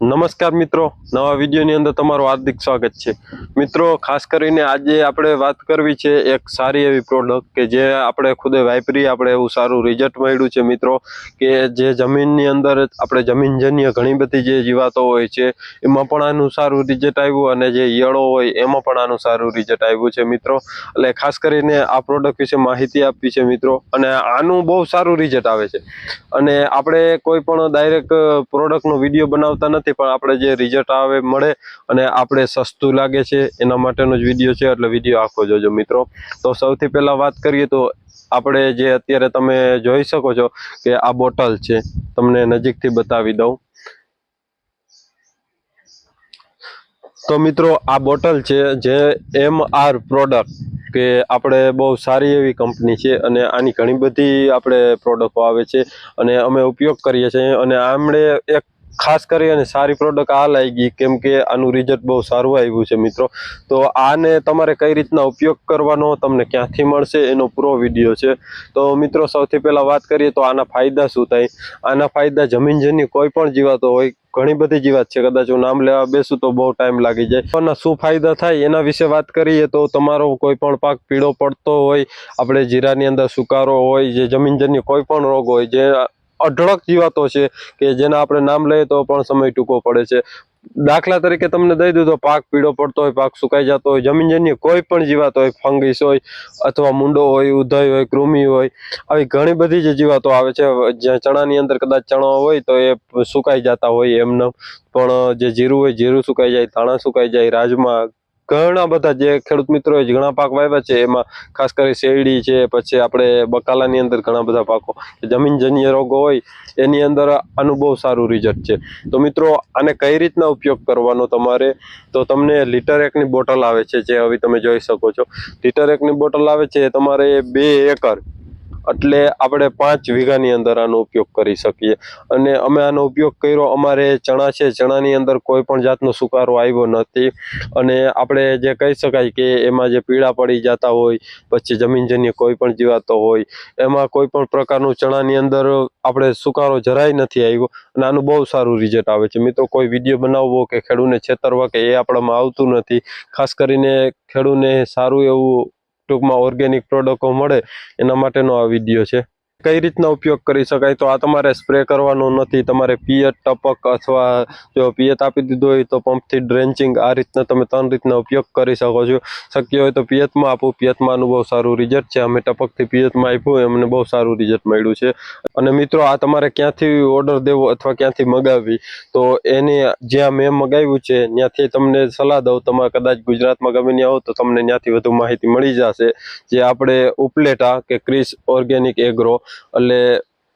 નમસ્કાર મિત્રો. નવા વિડીયોની અંદર તમારું હાર્દિક સ્વાગત છે. મિત્રો, ખાસ કરીને આજે આપણે વાત કરવી છે એક સારી એવી પ્રોડક્ટ કે જે આપણે ખુદે વાપરી આપણે એવું સારું રિઝલ્ટ મળ્યું છે મિત્રો, કે જે જમીનની અંદર આપણે જમીનજન્ય ઘણી બધી જે જીવાતો હોય છે, એમાં પણ આનું સારું રિઝલ્ટ આવ્યું અને જે ઈયળો હોય, એમાં પણ આનું સારું રિઝલ્ટ આવ્યું છે મિત્રો. એટલે ખાસ કરીને આ પ્રોડક્ટ વિશે માહિતી આપવી છે મિત્રો, અને આનું બહુ સારું રિઝલ્ટ આવે છે. અને આપણે કોઈ પણ ડાયરેક્ટ પ્રોડક્ટનો વીડિયો બનાવતા નથી પણ આપણે જે રિઝલ્ટ આવે મળે અને આપણે સસ્તું લાગે છે, એના માટેનો જ વીડિયો છે, એટલે વીડિયો આખો જોજો મિત્રો. તો સૌથી પહેલા વાત કરીએ તો આપણે જે અત્યારે તમે જોઈ શકો છો કે આ બોટલ છે, તમને નજીકથી બતાવી દઉં. તો મિત્રો આ બોટલ છે, જે એમ આર પ્રોડક્ટ કે આપણે બહુ સારી એવી કંપની છે અને આની ઘણી બધી આપણે પ્રોડક્ટો આવે છે અને અમે ઉપયોગ કરીએ છીએ અને આમણે એક ખાસ કરી અને સારી પ્રોડક્ટ આ લાગી કેમ કે આનું રિઝલ્ટ બહુ સારું આવ્યું છે મિત્રો. તો આને તમારે કઈ રીતના ઉપયોગ કરવાનો તમને ક્યાંથી મળશે એનો પૂરો વીડિયો છે. તો મિત્રો, સૌથી પહેલાં વાત કરીએ તો આના ફાયદા શું થાય? આના ફાયદા જમીનજન્ય કોઈ પણ જીવાતો હોય, ઘણી બધી જીવાત છે. કદાચ હું નામ લેવા બેસું તો બહુ ટાઈમ લાગી જાય. પણ શું ફાયદા થાય? એના વિશે વાત કરીએ તો તમારો કોઈ પણ પાક પીળો પડતો હોય, આપણે જીરાની અંદર સુકારો હોય, જે જમીનજન્ય કોઈ પણ રોગ હોય, જે અઢળક જીવાતો છે કે જેના આપણે નામ લઈએ તો પણ સમય ટૂંકો પડે છે. દાખલા તરીકે તમને દઈ દીધો પાક પીળો પડતો હોય, પાક સુકાઈ જતો હોય જમીનજન્ય કોઈ પણ જીવાત હોય, ફંગીસ હોય અથવા મુંડો હોય ઉધય હોય, કૃમિ હોય, આવી ઘણી બધી જે જીવાતો આવે છે. જ્યાં ચણાની અંદર કદાચ ચણો હોય તો એ સુકાઈ જતા હોય એમને. પણ જે જીરું હોય, જીરું સુકાઈ જાય, ધાણા સુકાઈ જાય, રાજમા ઘણા બધા જે ખેડૂત મિત્રો ઘણા પાક વાવ્યા છે, એમાં ખાસ કરી શેરડી છે, પછી આપણે બકાલાની અંદર ઘણા બધા પાકો જમીનજન્ય રોગો હોય, એની અંદર આનું બહુ સારું રિઝલ્ટ છે. તો મિત્રો, આને કઈ રીતના ઉપયોગ કરવાનો તમારે? તો તમને લીટર એકની બોટલ આવે છે, જે હવે તમે જોઈ શકો છો. લીટર એકની બોટલ આવે છે તમારે બે એકર એટલે આપણે પાંચ વીઘાની અંદર આનો ઉપયોગ કરી શકીએ. અને અમે આનો ઉપયોગ કર્યો, અમારે ચણા છે, ચણાની અંદર કોઈ પણ જાતનો સુકારો આવ્યો નથી. અને આપણે જે કહી શકાય કે એમાં જે પીળા પડી જતા હોય, પછી જમીનજન્ય કોઈ પણ જીવાતો હોય, એમાં કોઈ પણ પ્રકારનું ચણાની અંદર આપણે સુકારો જરાય નથી આવ્યો. અને આનું બહુ સારું રિઝલ્ટ આવે છે. મિત્રો, કોઈ વીડિયો બનાવવો કે ખેડૂને છેતરવા કે એ આપણામાં આવતું નથી. ખાસ કરીને ખેડૂને સારું એવું ટૂંકમાં ઓર્ગેનિક પ્રોડક્ટો મળે એના માટેનો આ વીડિયો છે. કઈ રીતના ઉપયોગ કરી શકાય? તો આ તમારે સ્પ્રે કરવાનો નથી. તમારે પિયત, ટપક અથવા જો પિયત આપી દીધું હોય તો પંપથી ડ્રેન્ચિંગ આ રીતના તમે ત્રણ રીતના ઉપયોગ કરી શકો છો. શક્ય હોય તો પિયતમાં આપું. પિયતમાં આનું બહુ સારું રિઝલ્ટ છે. અમે ટપકથી પિયતમાં આપ્યું અમને બહુ સારું રિઝલ્ટ મળ્યું છે. અને મિત્રો, આ તમારે ક્યાંથી ઓર્ડર દેવો અથવા ક્યાંથી મગાવવી? તો એની જ્યાં મેં મગાવ્યું છે, ત્યાંથી તમને સલાહ દઉં. તમે કદાચ ગુજરાતમાં ગમે ત્યાં આવો તો તમને ત્યાંથી વધુ માહિતી મળી જશે. જે આપણે ઉપલેટા કે ક્રિસ ઓર્ગેનિક એગ્રો એટલે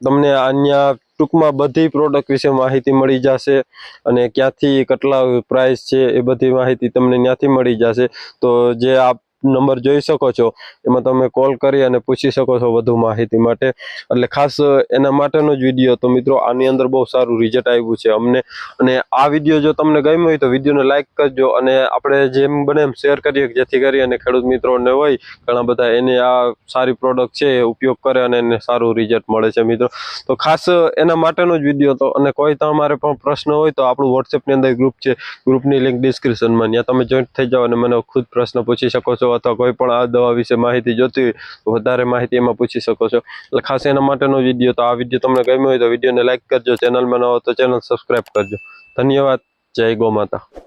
તમને અહીંયા ટૂંકમાં બધી પ્રોડક્ટ વિશે માહિતી મળી જશે અને ક્યાંથી કેટલા પ્રાઇસ છે એ બધી માહિતી તમને ત્યાંથી મળી જશે. તો જે આપ નંબર જોઈ શકો છો. એમાં તમે કોલ કરી અને પૂછી શકો છો વધુ માહિતી માટે. એટલે ખાસ એના માટેનો જ વીડિયો તો મિત્રો આની અંદર બહુ સારું રિઝલ્ટ આવ્યું છે અમને. અને આ વીડિયો જો તમને ગમ્યો હોય તો વિડીયોને લાઇક કરજો અને આપણે જેમ બને એમ શેર કરીએ જેથી કરી અને ખેડૂત મિત્રોને હોય ઘણા બધા એને આ સારી પ્રોડક્ટ છે ઉપયોગ કરે અને એને સારું રિઝલ્ટ મળે છે મિત્રો. તો ખાસ એના માટેનો જ વીડિયો હતો અને કોઈ તમારે પણ પ્રશ્ન હોય તો આપણું વોટ્સએપની અંદર ગ્રુપ છે. ગ્રુપની લિંક ડિસ્ક્રિપ્શનમાં ત્યાં તમે જોઈન્ટ થઈ જાઓ અને મને ખુદ પ્રશ્ન પૂછી શકો છો અથવા કોઈ પણ આ દવા વિશે માહિતી જોતી હોય, તો વધારે માહિતી એમાં પૂછી શકો છો. એટલે ખાસ એના માટેનો વીડિયો, તો આ વીડિયો તમને ગમ્યો હોય તો વિડીયોને લાઇક કરજો, ચેનલમાં ન હો તો ચેનલ સબસ્ક્રાઈબ કરજો. ધન્યવાદ, જય ગો માતા.